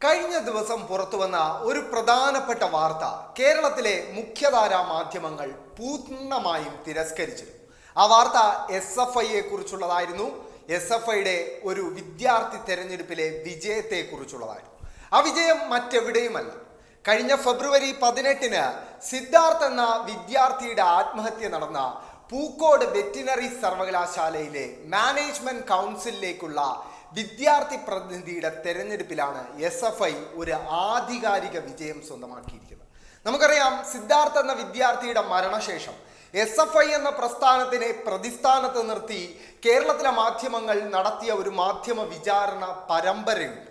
കഴിഞ്ഞ ദിവസം പുറത്തു വന്ന ഒരു പ്രധാനപ്പെട്ട വാർത്ത കേരളത്തിലെ മുഖ്യധാരാ മാധ്യമങ്ങൾ പൂർണമായും തിരസ്കരിച്ചിരുന്നു. ആ വാർത്ത എസ് എഫ് ഐയെ കുറിച്ചുള്ളതായിരുന്നു. എസ് എഫ് ഐയുടെ ഒരു വിദ്യാർത്ഥി തെരഞ്ഞെടുപ്പിലെ വിജയത്തെ കുറിച്ചുള്ളതായിരുന്നു. ആ വിജയം മറ്റെവിടെയുമല്ല. കഴിഞ്ഞ ഫെബ്രുവരി പതിനെട്ടിന് സിദ്ധാർത്ഥ് എന്ന വിദ്യാർത്ഥിയുടെ ആത്മഹത്യ നടന്ന പൂക്കോട് വെറ്റിനറി സർവകലാശാലയിലെ മാനേജ്മെന്റ് കൗൺസിലിലേക്കുള്ള വിദ്യാർത്ഥി പ്രതിനിധിയുടെ തെരഞ്ഞെടുപ്പിലാണ് എസ് എഫ് ഐ ഒരു ആധികാരിക വിജയം സ്വന്തമാക്കിയിരിക്കുന്നത്. നമുക്കറിയാം സിദ്ധാർത്ഥ എന്ന വിദ്യാർത്ഥിയുടെ മരണശേഷം എസ് എഫ് ഐ എന്ന പ്രസ്ഥാനത്തിനെ പ്രതിസ്ഥാനത്ത് നിർത്തി കേരളത്തിലെ മാധ്യമങ്ങൾ നടത്തിയ ഒരു മാധ്യമ വിചാരണ പരമ്പരയുണ്ട്.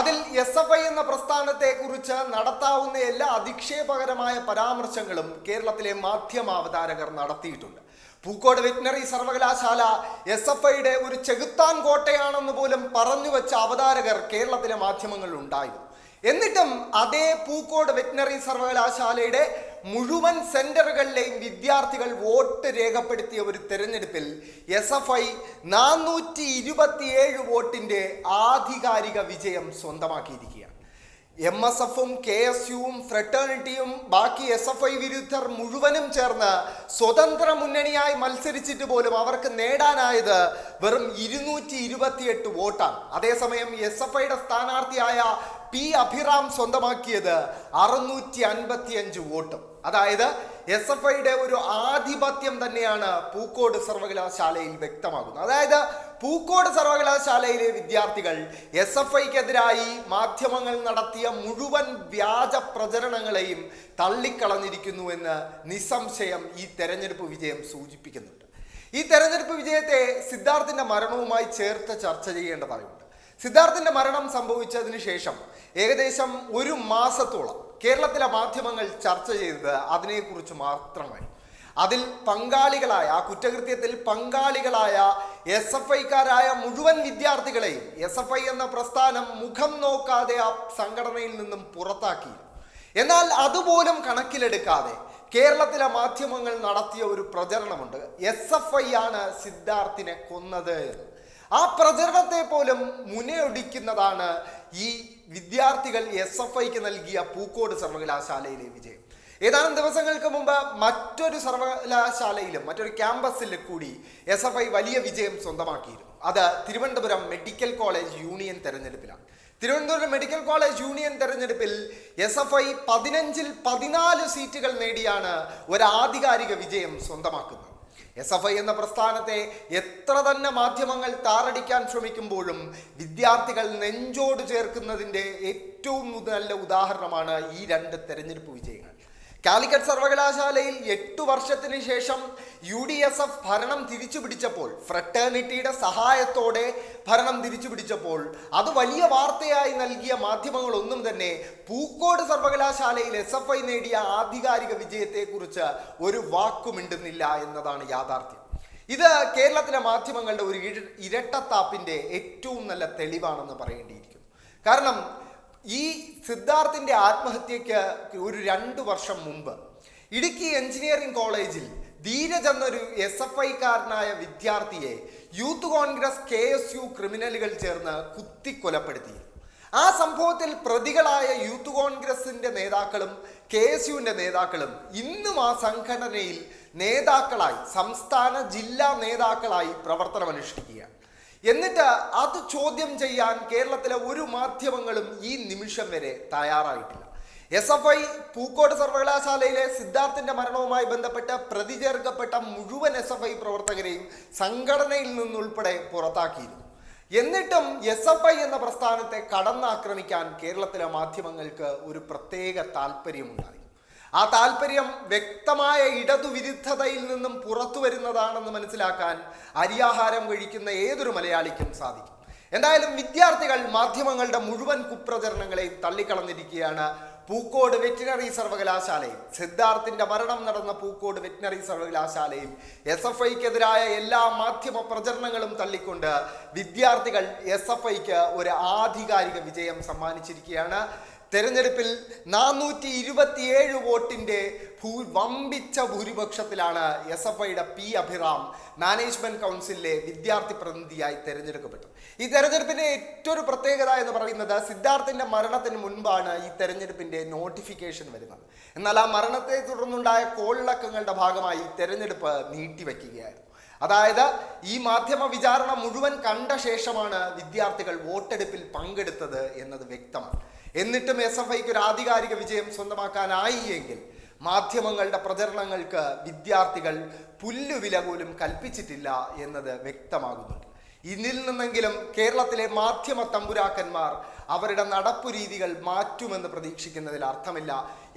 അതിൽ എസ് എഫ് ഐ എന്ന പ്രസ്ഥാനത്തെക്കുറിച്ച് നടത്താവുന്ന എല്ലാ അധിക്ഷേപകരമായ പരാമർശങ്ങളും കേരളത്തിലെ മാധ്യമാവതാരകർ നടത്തിയിട്ടുണ്ട്. പൂക്കോട് വെറ്റിനറി സർവകലാശാല എസ് എഫ് ഐയുടെ ഒരു ചെകുത്താൻ കോട്ടയാണെന്ന് പോലും പറഞ്ഞു വെച്ച അവതാരകർ കേരളത്തിലെ മാധ്യമങ്ങളിൽ ഉണ്ടായിരുന്നു എന്നിട്ടും അതേ പൂക്കോട് വെറ്റിനറി സർവകലാശാലയുടെ മുഴുവൻ സെന്ററുകളിലെയും വിദ്യാർത്ഥികൾ വോട്ട് രേഖപ്പെടുത്തിയ ഒരു തെരഞ്ഞെടുപ്പിൽ എസ് എഫ് ഐ നാനൂറ്റി ഇരുപത്തിയേഴ് വോട്ടിന്റെ ആധികാരിക വിജയം സ്വന്തമാക്കിയിരിക്കുകയാണ്. എം എസ് എഫും കെ എസ് യുവും ഫ്രട്ടേണിറ്റിയും ബാക്കി എസ് എഫ് ഐ വിരുദ്ധർ മുഴുവനും ചേർന്ന് സ്വതന്ത്ര മുന്നണിയായി മത്സരിച്ചിട്ട് പോലും അവർക്ക് നേടാനായത് വെറും ഇരുന്നൂറ്റി ഇരുപത്തിയെട്ട് വോട്ടാണ്. അതേസമയം എസ് എഫ് ഐയുടെ സ്ഥാനാർത്ഥിയായ പി അഭിറാം സ്വന്തമാക്കിയത് അറുന്നൂറ്റി അൻപത്തി അഞ്ച് വോട്ടും. അതായത് എസ് എഫ് ഐയുടെ ഒരു ആധിപത്യം തന്നെയാണ് പൂക്കോട് സർവകലാശാലയിൽ വ്യക്തമാകുന്നത്. അതായത് പൂക്കോട് സർവകലാശാലയിലെ വിദ്യാർത്ഥികൾ എസ് എഫ് ഐക്കെതിരായി മാധ്യമങ്ങൾ നടത്തിയ മുഴുവൻ വ്യാജ പ്രചരണങ്ങളെയും തള്ളിക്കളഞ്ഞിരിക്കുന്നു എന്ന് നിസ്സംശയം ഈ തെരഞ്ഞെടുപ്പ് വിജയം സൂചിപ്പിക്കുന്നുണ്ട്. ഈ തെരഞ്ഞെടുപ്പ് വിജയത്തെ സിദ്ധാർത്ഥിന്റെ മരണവുമായി ചേർത്ത് ചർച്ച ചെയ്യേണ്ടതായുണ്ട് സിദ്ധാർത്ഥിന്റെ മരണം സംഭവിച്ചതിന് ശേഷം ഏകദേശം ഒരു മാസത്തോളം കേരളത്തിലെ മാധ്യമങ്ങൾ ചർച്ച ചെയ്തത് അതിനെക്കുറിച്ച് മാത്രമായി അതിൽ പങ്കാളികളായ ആ കുറ്റകൃത്യത്തിൽ പങ്കാളികളായ എസ് എഫ് ഐക്കാരായ മുഴുവൻ വിദ്യാർത്ഥികളെയും എസ് എഫ് ഐ എന്ന പ്രസ്ഥാനം മുഖം നോക്കാതെ ആ സംഘടനയിൽ നിന്നും പുറത്താക്കി. എന്നാൽ അതുപോലും കണക്കിലെടുക്കാതെ കേരളത്തിലെ മാധ്യമങ്ങൾ നടത്തിയ ഒരു പ്രചരണമുണ്ട്. എസ് എഫ് ഐ ആണ് സിദ്ധാർത്ഥിനെ കൊന്നത് എന്ന്. ആ പ്രചരണത്തെ പോലും മുനയൊടിക്കുന്നതാണ് ഈ വിദ്യാർത്ഥികൾ എസ് എഫ് ഐക്ക് നൽകിയ പൂക്കോട് സർവകലാശാലയിലെ വിജയം. ഏതാനും ദിവസങ്ങൾക്ക് മുമ്പ് മറ്റൊരു സർവകലാശാലയിലും മറ്റൊരു ക്യാമ്പസിൽ കൂടി എസ് എഫ് ഐ വലിയ വിജയം സ്വന്തമാക്കിയിരുന്നു. അത് തിരുവനന്തപുരം മെഡിക്കൽ കോളേജ് യൂണിയൻ തെരഞ്ഞെടുപ്പിലാണ്. തിരുവനന്തപുരം മെഡിക്കൽ കോളേജ് യൂണിയൻ തെരഞ്ഞെടുപ്പിൽ എസ് എഫ് ഐ പതിനഞ്ചിൽ പതിനാല് സീറ്റുകൾ നേടിയാണ് ഒരു ആധികാരിക വിജയം സ്വന്തമാക്കുന്നത്. എസ് എഫ് ഐ എന്ന പ്രസ്ഥാനത്തെ എത്ര തന്നെ മാധ്യമങ്ങൾ താറടിക്കാൻ ശ്രമിക്കുമ്പോഴും വിദ്യാർത്ഥികൾ നെഞ്ചോട് ചേർക്കുന്നതിന്റെ ഏറ്റവും നല്ല ഉദാഹരണമാണ് ഈ രണ്ട് തെരഞ്ഞെടുപ്പ് വിജയങ്ങൾ. കാലിക്കറ്റ് സർവകലാശാലയിൽ എട്ടു വർഷത്തിന് ശേഷം യു ഡി എസ് എഫ് ഭരണം തിരിച്ചു പിടിച്ചപ്പോൾ ഫ്രട്ടേണിറ്റിയുടെ സഹായത്തോടെ ഭരണം തിരിച്ചു പിടിച്ചപ്പോൾ അത് വലിയ വാർത്തയായി നൽകിയ മാധ്യമങ്ങളൊന്നും തന്നെ പൂക്കോട് സർവകലാശാലയിൽ എസ് എഫ് ഐ നേടിയ ആധികാരിക വിജയത്തെക്കുറിച്ച് ഒരു വാക്കുമിണ്ടുന്നില്ല എന്നതാണ് യാഥാർത്ഥ്യം. ഇത് കേരളത്തിലെ മാധ്യമങ്ങളുടെ ഒരു ഇര- ഇരട്ടത്താപ്പിന്റെ ഏറ്റവും നല്ല തെളിവാണെന്ന് പറയേണ്ടിയിരിക്കുന്നു. കാരണം ഈ സിദ്ധാർത്ഥിന്റെ ആത്മഹത്യക്ക് ഒരു രണ്ട് വർഷം മുമ്പ്. ഇടുക്കി എഞ്ചിനീയറിംഗ് കോളേജിൽ ധീരജ് എന്നൊരു എസ് എഫ് ഐക്കാരനായ വിദ്യാർത്ഥിയെ youth Congress K S U ക്രിമിനലുകൾ ചേർന്ന് കുത്തിക്കൊലപ്പെടുത്തിയിരുന്നു. ആ സംഭവത്തിൽ പ്രതികളായ യൂത്ത് കോൺഗ്രസിന്റെ നേതാക്കളും കെ എസ് യുവിന്റെ നേതാക്കളും ഇന്നും ആ സംഘടനയിൽ നേതാക്കളായി സംസ്ഥാന ജില്ലാ നേതാക്കളായി പ്രവർത്തനമനുഷ്ഠിക്കുകയാണ്. എന്നിട്ട് അത് ചോദ്യം ചെയ്യാൻ കേരളത്തിലെ ഒരു മാധ്യമങ്ങളും ഈ നിമിഷം വരെ തയ്യാറായിട്ടില്ല. എസ് എഫ് ഐ പൂക്കോട് സർവകലാശാലയിലെ സിദ്ധാർത്ഥിന്റെ മരണവുമായി ബന്ധപ്പെട്ട് പ്രതി ചേർക്കപ്പെട്ട മുഴുവൻ എസ് എഫ് ഐ പ്രവർത്തകരെയും സംഘടനയിൽ നിന്നുൾപ്പെടെ പുറത്താക്കിയിരുന്നു. എന്നിട്ടും എസ് എഫ് ഐ എന്ന പ്രസ്ഥാനത്തെ കടന്നാക്രമിക്കാൻ കേരളത്തിലെ മാധ്യമങ്ങൾക്ക് ഒരു പ്രത്യേക താല്പര്യമുണ്ടായി ആ താല്പര്യം വ്യക്തമായ ഇടതുവിരുദ്ധതയിൽ നിന്നും പുറത്തു വരുന്നതാണെന്ന് മനസ്സിലാക്കാൻ അരിയാഹാരം കഴിക്കുന്ന ഏതൊരു മലയാളിക്കും സാധിക്കും. എന്തായാലും വിദ്യാർത്ഥികൾ മാധ്യമങ്ങളുടെ മുഴുവൻ കുപ്രചരണങ്ങളെയും തള്ളിക്കളഞ്ഞിരിക്കുകയാണ് പൂക്കോട് വെറ്റിനറി സർവകലാശാലയിൽ. സിദ്ധാർത്ഥിന്റെ മരണം നടന്ന പൂക്കോട് വെറ്റിനറി സർവകലാശാലയിൽ എസ് എഫ് ഐക്കെതിരായ എല്ലാ മാധ്യമ പ്രചരണങ്ങളും തള്ളിക്കൊണ്ട് വിദ്യാർത്ഥികൾ എസ് എഫ് ഐക്ക് ഒരു ആധികാരിക വിജയം സമ്മാനിച്ചിരിക്കുകയാണ്. തെരഞ്ഞെടുപ്പിൽ നാനൂറ്റി ഇരുപത്തിയേഴ് വോട്ടിന്റെ ഭൂ വമ്പിച്ച ഭൂരിപക്ഷത്തിലാണ് എസ് എഫ് ഐയുടെ പി അഭിറാം മാനേജ്മെന്റ് കൗൺസിലിലെ വിദ്യാർത്ഥി പ്രതിനിധിയായി തെരഞ്ഞെടുക്കപ്പെട്ടു. ഈ തെരഞ്ഞെടുപ്പിന്റെ ഏറ്റവും ഒരു പ്രത്യേകത എന്ന് പറയുന്നത് സിദ്ധാർത്ഥിന്റെ മരണത്തിന് മുൻപാണ് ഈ തെരഞ്ഞെടുപ്പിന്റെ നോട്ടിഫിക്കേഷൻ വരുന്നത്. എന്നാൽ ആ മരണത്തെ തുടർന്നുണ്ടായ കോളിളക്കങ്ങളുടെ ഭാഗമായി തെരഞ്ഞെടുപ്പ് നീട്ടിവെക്കുകയായിരുന്നു. അതായത് ഈ മാധ്യമ വിചാരണ മുഴുവൻ കണ്ട ശേഷമാണ് വിദ്യാർത്ഥികൾ വോട്ടെടുപ്പിൽ പങ്കെടുത്തത് എന്നത് വ്യക്തമാണ്. എന്നിട്ടും എസ് എഫ് ഐക്ക് ഒരു ആധികാരിക വിജയം സ്വന്തമാക്കാനായി എങ്കിൽ മാധ്യമങ്ങളുടെ പ്രചരണങ്ങൾക്ക് വിദ്യാർത്ഥികൾ പുല്ലുവില പോലും കൽപ്പിച്ചിട്ടില്ല എന്നത് വ്യക്തമാകുന്നുണ്ട്. ഇതിൽ നിന്നെങ്കിലും കേരളത്തിലെ മാധ്യമ തമ്പുരാക്കന്മാർ അവരുടെ നടപ്പു രീതികൾ മാറ്റുമെന്ന് പ്രതീക്ഷിക്കുന്നതിൽ അർത്ഥമില്ല.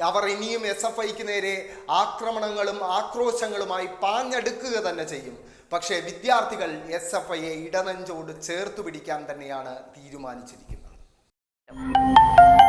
അവർ ഇനിയും എസ് എഫ് ഐക്ക് നേരെ ആക്രമണങ്ങളും ആക്രോശങ്ങളുമായി പാഞ്ഞെടുക്കുക തന്നെ ചെയ്യും. പക്ഷേ വിദ്യാർത്ഥികൾ എസ് എഫ് ഐയെ ഇടനെഞ്ചോട് ചേർത്തു പിടിക്കാൻ തന്നെയാണ് തീരുമാനിച്ചിരിക്കുന്നത്. you